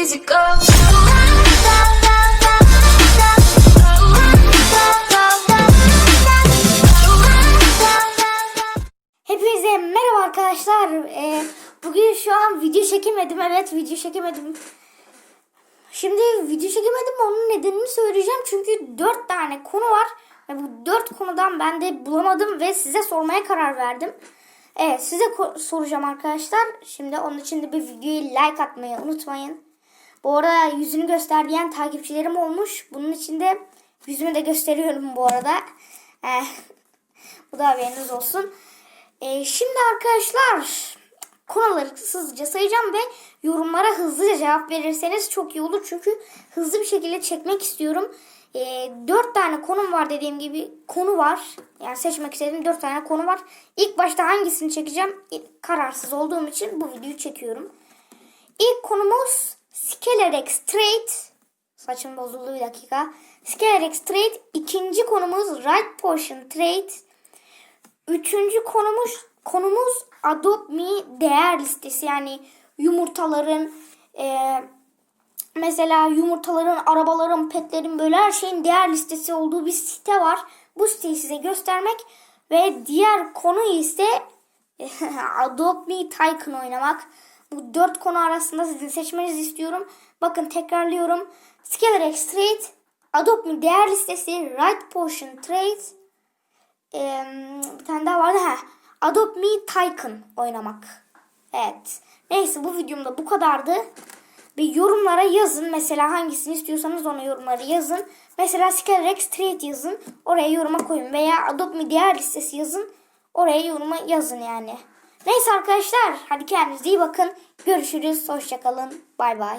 easy go. Hepinize merhaba arkadaşlar. Ee, bugün şu an video çekemedim. Evet video çekemedim. Şimdi video çekemedim onun nedenini söyleyeceğim. Çünkü 4 tane konu var. Ve bu 4 konudan ben de bulamadım ve size sormaya karar verdim. Evet size soracağım arkadaşlar. Şimdi onun için de bir videoyu like atmayı unutmayın. Bu arada yüzünü göster diyen takipçilerim olmuş. Bunun için de yüzümü de gösteriyorum bu arada. Eh, bu da haberiniz olsun. Ee, şimdi arkadaşlar konuları hızlıca sayacağım ve yorumlara hızlıca cevap verirseniz çok iyi olur. Çünkü hızlı bir şekilde çekmek istiyorum. Ee, 4 tane konum var dediğim gibi konu var. Yani seçmek istediğim 4 tane konu var. İlk başta hangisini çekeceğim kararsız olduğum için bu videoyu çekiyorum. İlk konumuz Scalerex Straight. Saçım bozuldu bir dakika. Scalerex Straight. İkinci konumuz Right Portion Trade. Üçüncü konumuz konumuz Adopt Me değer listesi yani yumurtaların e, mesela yumurtaların, arabaların, petlerin böyle her şeyin değer listesi olduğu bir site var. Bu siteyi size göstermek ve diğer konu ise Adopt Me Tycoon oynamak. Bu dört konu arasında sizin seçmenizi istiyorum. Bakın tekrarlıyorum. Scalar Straight, Adopt Me değer listesi, Right Portion Trade, ee, bir tane daha vardı. Ha. Adopt Me Tycoon oynamak. Evet. Neyse bu videomda bu kadardı. Bir yorumlara yazın. Mesela hangisini istiyorsanız ona yorumları yazın. Mesela Skyrex Street yazın. Oraya yoruma koyun. Veya Adopt Me diğer listesi yazın. Oraya yoruma yazın yani. Neyse arkadaşlar. Hadi kendinize iyi bakın. Görüşürüz. Hoşçakalın. Bay bay.